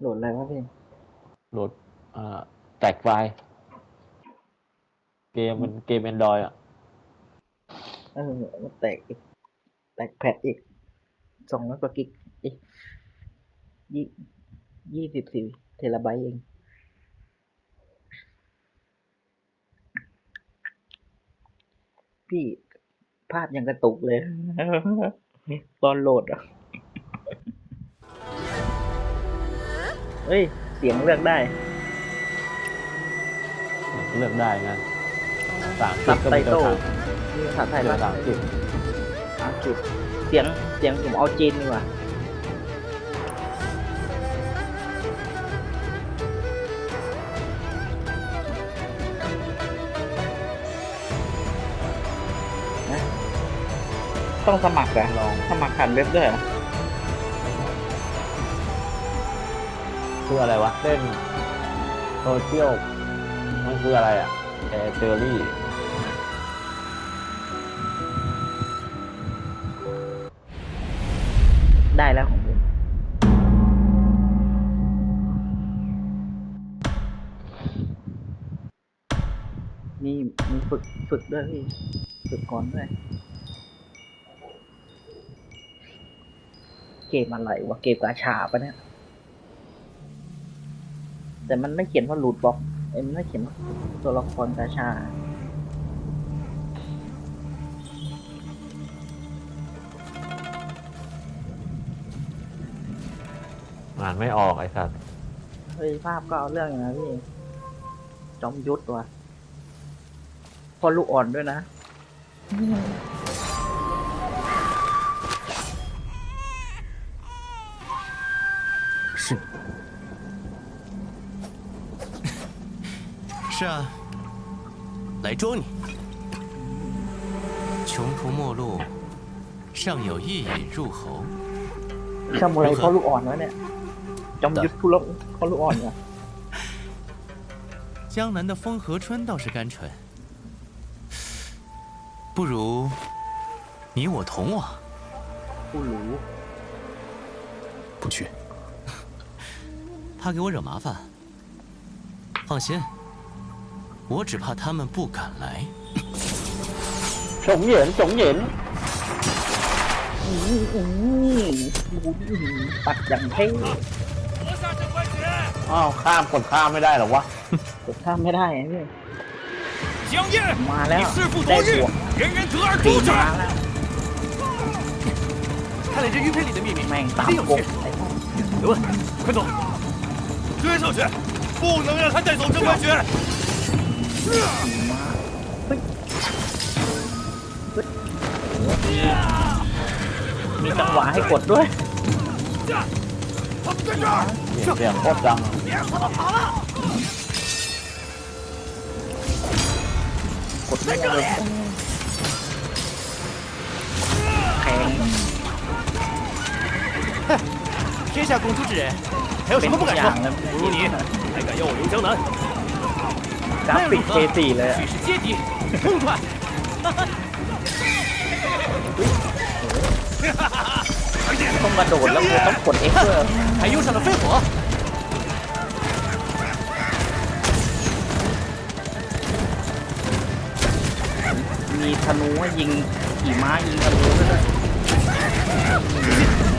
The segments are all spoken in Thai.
โหลดอะไรวะพี่โหลดอ่าแตกไฟล์เกมมันเกม Android อะเออมันแตกอีก แตกแพดอีกสองร้อยกว่ากิกอีกยี่ยี่สิบสี่เทราไบต์เองพี่ภาพยังกระตุกเลย ตอนโหลดอะ เฮ้ย เสียงเลือกได้ เลือกได้นะสามซัสิบบก็ไตมีตัวโต้ทางมีภาษาไทยเลือบ้ากงสามสิบอังกฤษเสียง เสียงผมเอาจีนดีกว่า นะ ต้องสมัครเหรอะลอง สมัครผ่านเว็บด้วยเหรอ คืออะไรวะเล่นโซเชียลมันคืออะไรอะแอร์เทอรี่ได้แล้วของผมมีมีฝึกฝึกด้วยพี่ฝึกก่อนด้วย เกมอะไรวะเกมกาชาปะเนี่ย แต่มันไม่เขียนว่ารูดบ็อกเอ้ยมันไม่เขียนว่าตัวละครกาชา อ่านไม่ออกไอ้สัตว์เฮ้ยภาพก็เอาเรื่องอยู่นะพี่ จอมยุทธว่ะพอลูกอ่อนด้วยนะ是。是啊，来捉你。穷途末路，尚有一饮入喉。 ชามูไรพ่อลูกอ่อนวะเนี่ย จอมยุทธผู้ลบพ่อลูกอ่อนเนี่ย 江南的风和春倒是甘醇，不如你我同往。 ผู้รู้ 不去。怕给我惹麻烦。放心， 我只怕他们不敢来。 ฉงเหยินฉงเหยิน อืมอืมดูดิปัดอย่างเท่ อ้าวข้ามกดข้ามไม่ได้เหรอวะ กดข้ามไม่ได้ไงพี่ 江夜， มาแล้ว 你弑父 ได้ 夺 บ 日 วก，人人得而 ปี 诛之。 มาแล้ว 看来这玉佩里的秘密 แม่ง 一 ตาม 定有 กบ 趣。 ไอ้พ่อ 刘问，快走，追上去，不能让他带走郑关雪。 มาเฮ้ยเฮ้ยมีจังหวะให้กดด้วย 他们在这儿， เสียงโคตรดัง 别让他们跑了。 กดไม่ได้เลยแข็ง 天下共主之人，还有 เป็ 什 น 么不 ทุก 敢 อย่าง 说？ แล้ว 不如你，还敢要我刘江南？ กราฟิก K4 เลยอะ 举世皆敌，痛快！ ต้องกระโดดแล้วต้องกด X ด้วย 还用上了飞火， มีธนูให้ยิงขี่ม้ายิงธนูด้วยยิง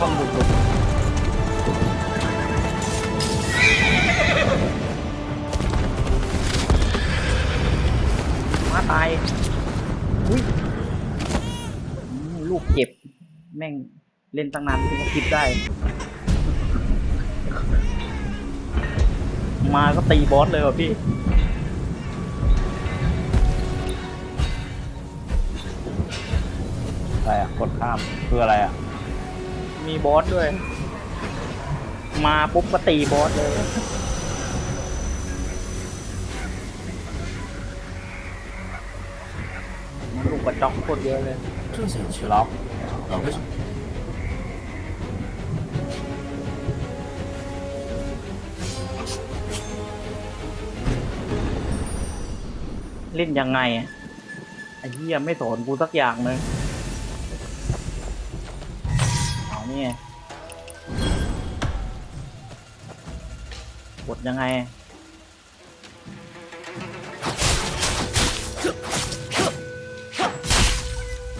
ป้องบุกรุกมาตาย อุ้ย ลูกเจ็บ แม่งเล่นตั้งนานเพิ่งคิดได้ มาก็ตีบอสเลยว่ะพี่อะไรอะ กดข้าม คืออะไรอะ มีบอสด้วย มาปุ๊บก็ตีบอสเลย มันลูกกระจอกโคตรเยอะเลย 这下去 ล็อ 了 ก，老为什么？ เล่นยังไงอะไอ้เหี้ยไม่สอนกูสักอย่างเลย เอาเนี่ยกดยังไง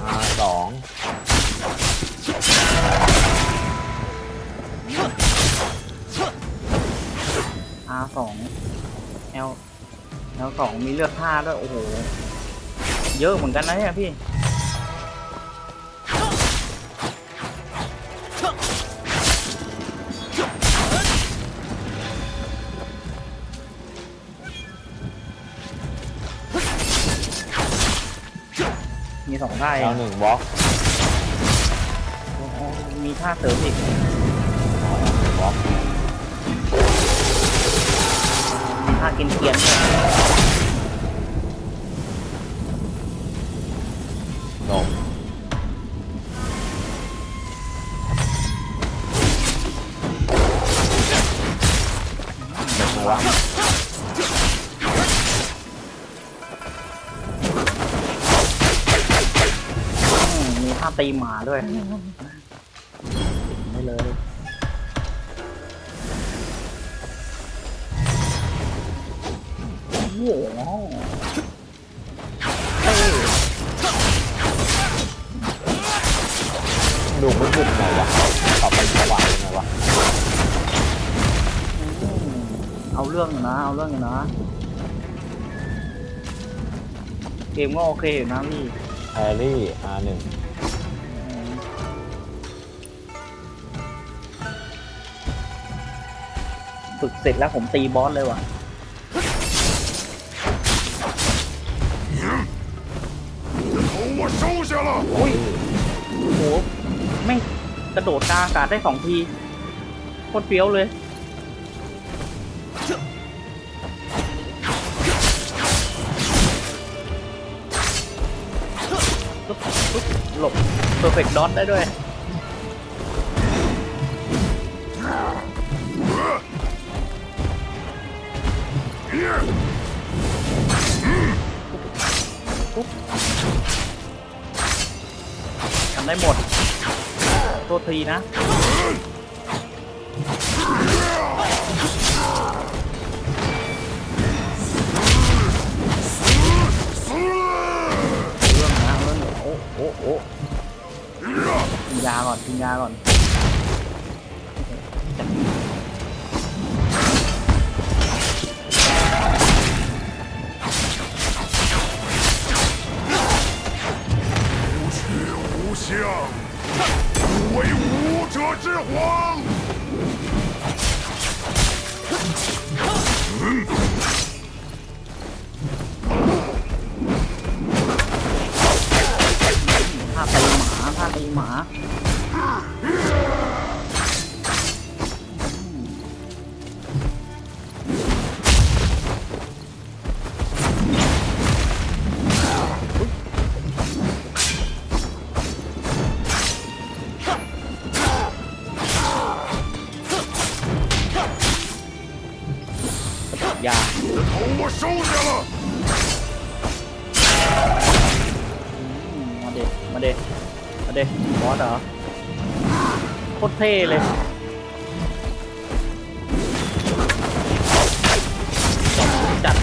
อาสอง R สอง L L สองมีเลือดท่าด้วย โอ้โห เยอะเหมือนกันนะเนี่ยพี่ มีสองท่าเอแล้งวหนึ่งบล็อกอ๋อมีท่าเสริมอีกบล็อกมีท่ากินเกียน ตีหมาด้วยไม่เลยโอ้โหเอ้ยดูมันบุกไงวะตอบไปสว่างยังไงวะอืมเอาเรื่องอยู่นะ เอาเรื่องอยู่นะ เกมก็โอเคอยู่นะพี่แฮร์รี่ R หนึ่ง ฝึกเสร็จแล้วผมตีบอสเลยว่ะโอ้ยโอ้โหไม่กระโดดกลางอากาศได้สองทีโคตรเฟี้ยวเลยหลบเพอร์เฟกต์ดอทได้ด้วย ได้หมด โทษทีนะ เรื่องนะเรื่องโอ้โอ้โอ้กินยาก่อนกินยาก่อน ยามาเดมาเดมาเดบอสเหรอโคตรเท่เลยจัด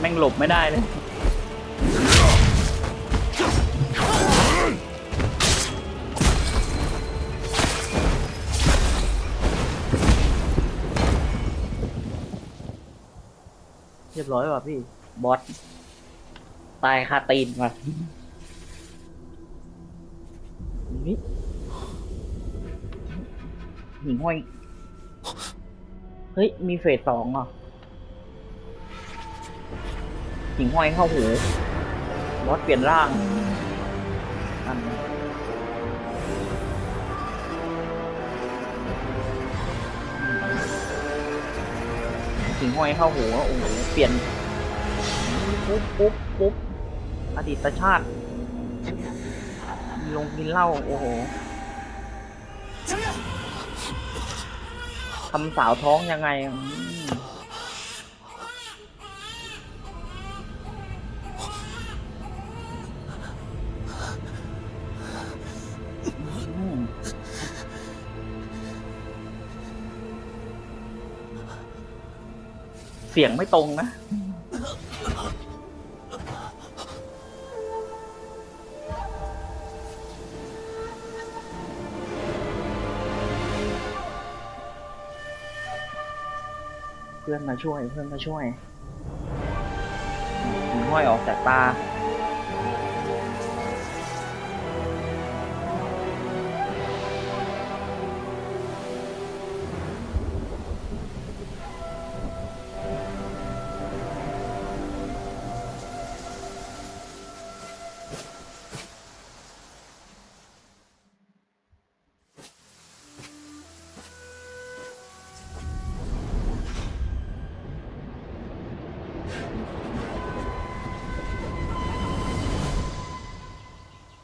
แม่งหลบไม่ได้เลย ร้อยว่ะพี่ บอส ตายคาตีนว่ะนี่หิงห้อย เฮ้ย มีเฟสสองอะหิงห้อยเข้าหู บอสเปลี่ยนร่างอัน หิ่งห้อยเข้าหูโอ้โหเปลี่ยนปุ๊บปุ๊บปุ๊บอดีตชาติลงกินเหล้าโอ้โหทำสาวท้องยังไง เสียงไม่ตรงนะ เพื่อนมาช่วย เพื่อนมาช่วยหินห้อยออกจากตา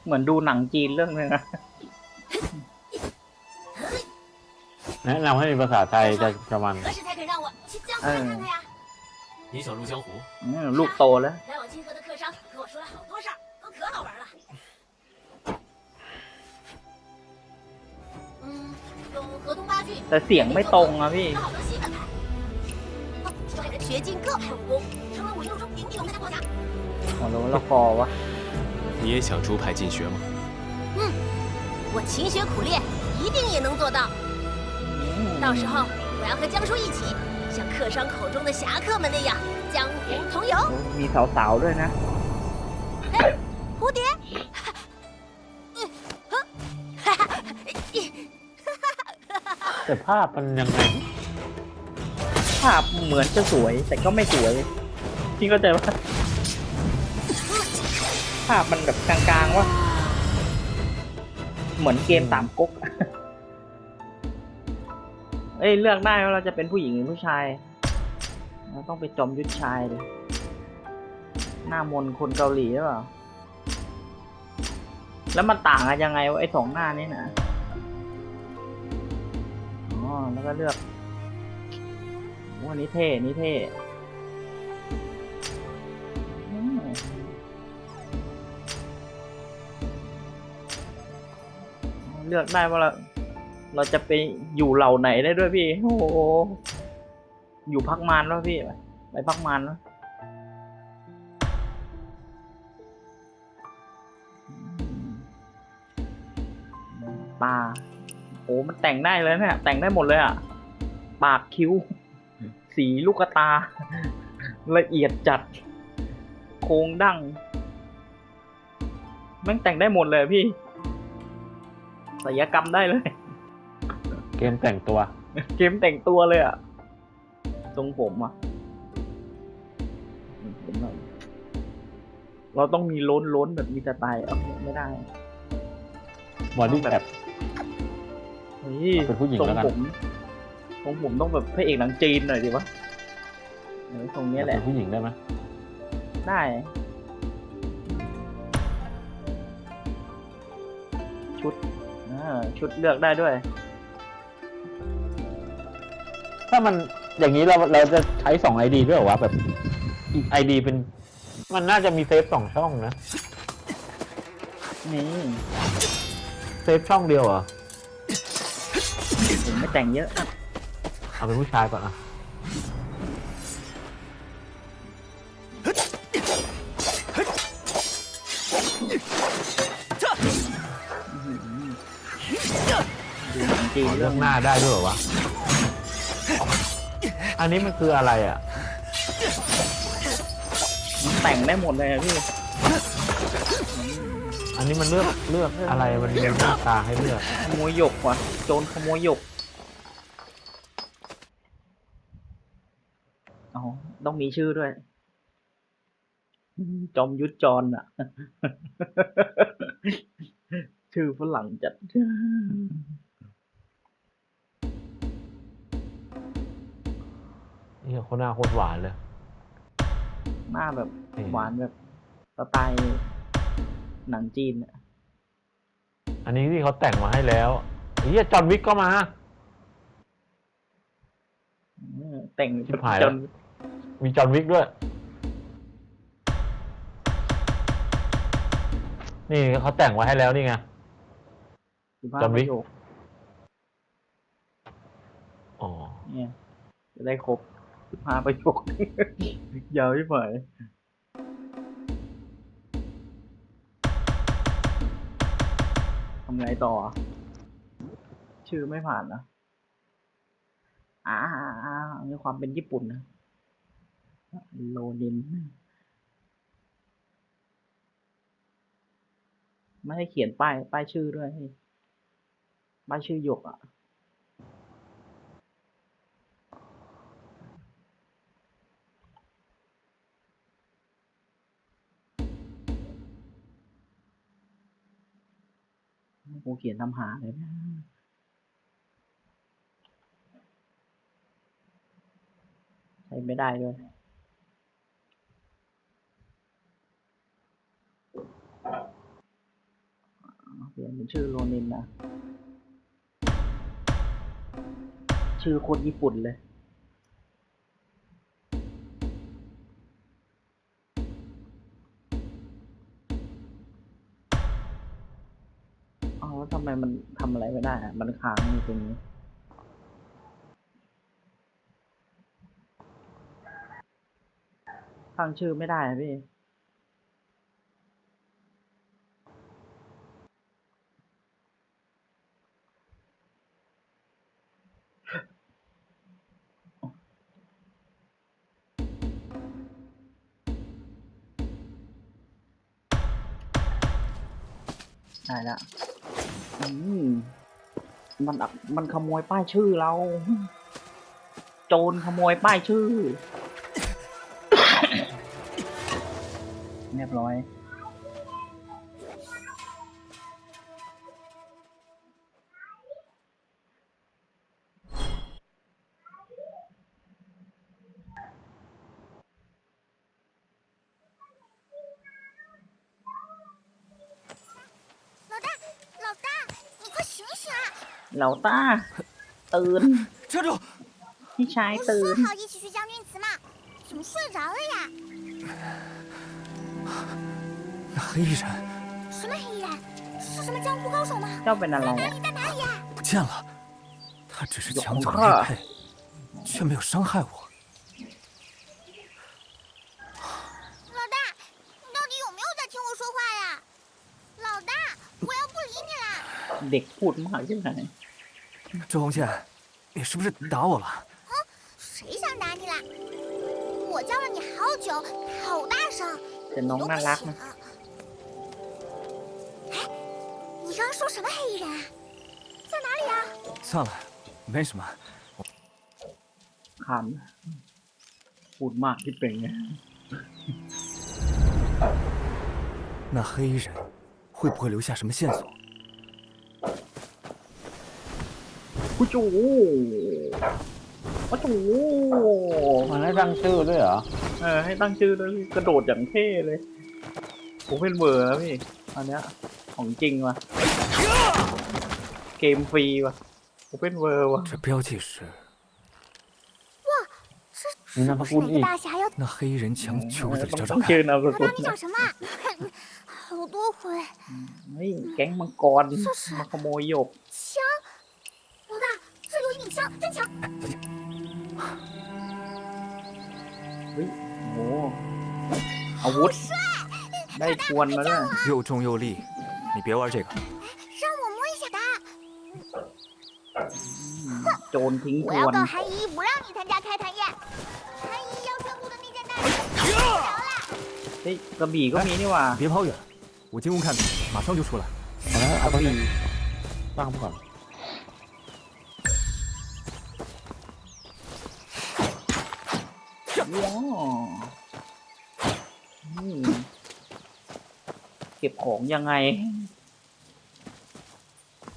เหมือนดูหนังจีนเรื่องนึงอะ แนะนำให้มีภาษาไทยจะจะมัน 何时才肯让我去江湖看看呀？你想入江湖？ อืมลูกโตแล้ว 来往金河的客商跟我说了好多事儿，都可好玩了。嗯，有河东八郡， แต่เสียงไม่ตรงอะพี่ 有好多新的派。哦带着学尽各派武功，成了我右中鼎鼎的国家。 หัวโล้นละคอวะ 你也想出派进学吗？我勤学苦练，一定也能做到。 อืม 到时候我要和江叔一起，像客商口中的侠客们那样江湖同游。 มีสาวๆด้วยนะ 蝴蝶， แต่ภาพมันยังไง ภาพเหมือนจะสวย แต่ก็ไม่สวย พี่เข้าใจว่า ภาพมันแบบกลางๆว่าเหมือนเกมสามก๊กเอ้ยเลือกได้ว่าเราจะเป็นผู้หญิงหรือผู้ชายเราต้องไปจอมยุทธชายเลยหน้ามนคนเกาหลีหรือเปล่า แล้วมันต่างกันยังไงวะไอ้สองหน้านี่นะอ๋อแล้วก็เลือกโอ้อันนี้เท่นนี้เท่ เลือกได้ว่าเราเราจะไปอยู่เหล่าไหนได้ด้วยพี่ โอ้โห อยู่พักมานแล้วพี่ ไปพักมานแล้วตาโอ้มันแต่งได้เลยเนี่ย แต่งได้หมดเลยอะ ปากคิ้ว สีลูกตา ละเอียดจัด โครงดั้งแม่งแต่งได้หมดเลยพี่ ศิลยกรรมได้เลย เกมแต่งตัว เกมแต่งตัวเลยอะทรงผมอะผมหน่อยเราต้องมีล้นล้นแบบมีสไตล์เอาไม่ได้บอดี้แคปเฮ้ยเป็นผู้หญิงทรงแล้วกันผมทรงผมต้องแบบพระเอกหนังจีนหน่อยดิวะเออทรงเนี้ยแหละเป็นผู้หญิงได้ไหมได้ชุดอ่า ชุดเลือกได้ด้วย ถ้ามันอย่างนี้เราเราจะใช้สองไอดีด้วยเหรอวะแบบอีกไอดีเป็น มันน่าจะมีเซฟสองช่องนะนี่เซฟช่องเดียวเหรอผมไม่แต่งเยอะ เอาเป็นผู้ชายก่อนอะ จีนเลืเรื่ออกงหน้าได้ด้วยเหรอวะ อันนี้มันคืออะไรอะแต่งได้หมดเลยอะพี่อันนี้มันเลือกเลือกอะไร มันมีหน้าตาให้เลือก ขโมยหยกว่ะโจรขโมยหยกอ๋อต้องมีชื่อด้วย จอมยุทธจรอะ ชื่อฝรั่งจัด นี่คนหน้าโคตรหวานเลย หน้าแบบอืม หวานแบบสไตล์หนังจีนอะอันนี้ที่เขาแต่งมาให้แล้วเฮียจอห์นวิกก็มา เออแต่งชิบหายแล้จวนมีจอห์นวิกด้วย นี่เขาแต่งไว้ให้แล้วนี่ไง สิบห้าจอห์นปวิก ระโยคอ๋อ เนี่ยจะได้ครบ สิบห้าประโยค ยาวที่ไหนทำไงต่อ ชื่อไม่ผ่านนะอ่าอมีความเป็นญี่ปุ่นนะโลนินไม่ให้เขียนป้าย ป้ายชื่อด้วยป้ายชื่อหยกอะ กูเขียนทำหาเลยนะใช้ไม่ได้ด้วยเปลี่ยนเป็นชื่อโรนินนะ ชื่อโคนญี่ปุ่นเลย ไมมันทำอะไรไม่ได้อะมันค้างอยู่ตรงนี้ ตั้งชื่อไม่ได้อะพี่ ได้แล้ว มันอับมันขโมยป้ายชื่อเรา โจรขโมยป้ายชื่อ เรียบร้อย 啊！ เหล่าต้า ตื่น 站住！ พี่ชาย 不 ตื่ 是 น 说好一起去将军祠吗？怎么睡着了呀？那黑衣人什么黑衣人？是什么江湖高手吗？ เจ้าเป็นอะไร 哪 อะ 里在哪里呀？不见了，他只是抢走有空了玉佩，却没有伤害我。老大，你到底有没有在听我说话呀？老大，我要不理你了。 เด็กพูดมากยังไง 周红线，你是不是打我了？谁想打你啦？我叫了你好久，好大声， แต่ 你 น้อง 都 น่า 不 รัก 醒 นะ。哎，你刚刚说什么黑衣人啊？在哪里啊？算了，没什么。 ขำพูดมากที่เป็นไง 那黑衣人会不会留下什么线索？ ผู้จูผู้จู มันให้ตั้งชื่อด้วยเหรอ เออ ให้ตั้งชื่อด้วยพี่กระโดดอย่างเท่เลยผมเป็นเวอร์แล้วพี่ อันเนี้ย ของจริงว่ะ เกมฟรีว่ะผมเป็นเวอร์ว่ะ 这标记是你那是不是哪么故意个大侠要？那黑衣人抢去屋子里 ต้อง 找找 ต้องชื่อ 看。 นามส 老 กุ 大， ล 你 นะ 找什么？好多回 เฮ้ยแก๊งมังกรมาขโมยหยก 枪！ เฮ้ยโหอาวุธ ได้ทวนมาด้วย 又重又利，你别玩这个。让我摸一下它。 โจรทิ้งท 我 ว 要 น 告韩姨，不让你参加开坛宴。韩姨要宣布的那件大事，不了了。 เฮ้ยกระบี่ก็มีนี่หว่า 别跑远， 我进屋看看，马上就出来。 เอาแล้วเอ ว้าวอืมเก็บของยังไง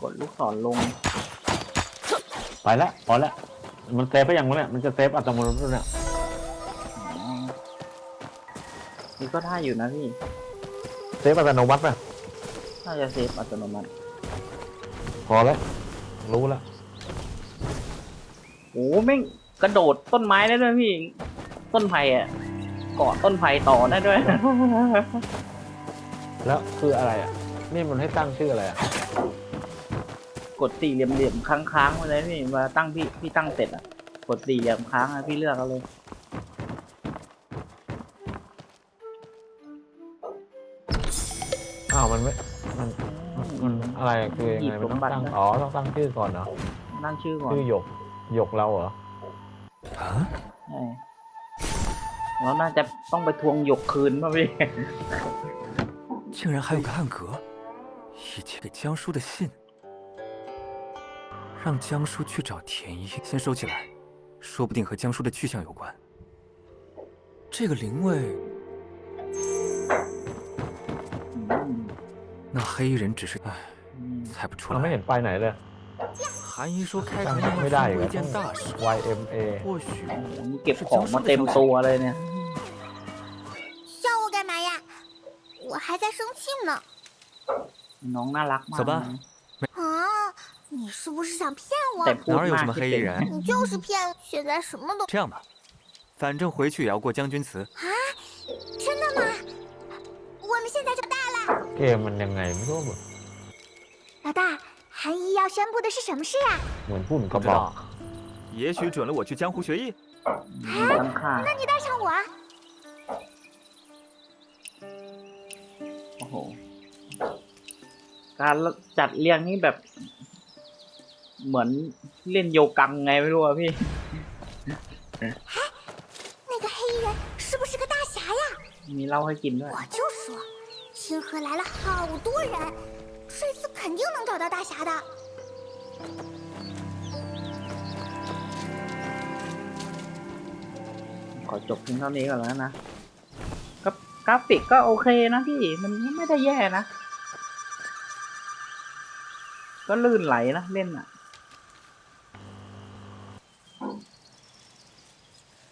กดลูกศรลง ไปแล้วพอแล้วมันเซฟไปยังวะเนี่ย มันจะเซฟอัตโนมัติด้วยเนี่ยอ๋อนี่ก็ท่าอยู่นะพี่ เซฟอัตโนมัติป่ะน่าจะเซฟอัตโนมัติ พอแล้ว รู้แล้วโอ้แม่งกระโดดต้นไม้ได้ด้วยพี่ ต้นไผ่อะเกาะต้นไผ่ต่อได้ด้วย แล้วคืออะไรอะ นี่มันให้ตั้งชื่ออะไรอะ กดสี่เหลี่ยมๆค้างๆไว้เลยพี่เวลาตั้งพี่พี่ตั้งเสร็จอะกดสี่เหลี่ยมค้างอะพี่เลือกเอาเลย อ้าวมันไม่มันมันมันอะไรอะคือยังไงมันต้องตั้ง อ๋อ ต้องตั้งชื่อก่อนเนาะตั้งชื่อก่อน ชื่อหยก หยกเราเหรอ啊，ใช่ แล้วน่าจะต้องไปทวงหยกคืนป่ะพี่ 竟然还有个暗格，以前给江叔的信，让江叔去找田一，先收起来，说不定和江叔的去向有关。这个灵位， อืม 那黑衣人只是，唉， อืม 猜不出 เราไม่ 来 เห็。นไปไหนเลย 韩姨说开 ตั้ง 团要 ไม่ได้ 做 เหร 一 อ 件大事， YMA 或许 โอ้โหนี่เก็บของมาเต็มตัวเลยเนี่ย 笑我干嘛呀？我还在生气呢。 น้องน่ารักมาก 走吧 นะ 啊，你是不是想骗我 แต่？พูด 哪有 มา 什 ก 么 คิด 黑衣 เก่ง 人？你就是骗我！现在什么都这样吧，反正回去也要过将军祠。真的吗？我们现在就到了。 เกมมันยังไงไม่รู้แบบ 老大， 韩姨要宣布的是什么事呀、 เหมือนพูดเหมือนก 不 ระ 知 บอก 道，也许准了我去江湖学艺。 มีตั้งค่า 那你带上我啊。 โอ้โห การจัดเรียงนี่แบบ เหมือนเล่นโยกังไงไม่รู้อะพี่ 那个黑衣人是不是个大侠呀？ มีเหล้าให้กินด้วย 我就说，清河来了好多人，这次 肯定能找到大侠的。 ขอจบเพียงเท่านี้ก่อนแล้วนะก็กราฟิกก็โอเคนะพี่ มันไม่ได้แย่นะ ก็ลื่นไหลนะเล่นอ่ะ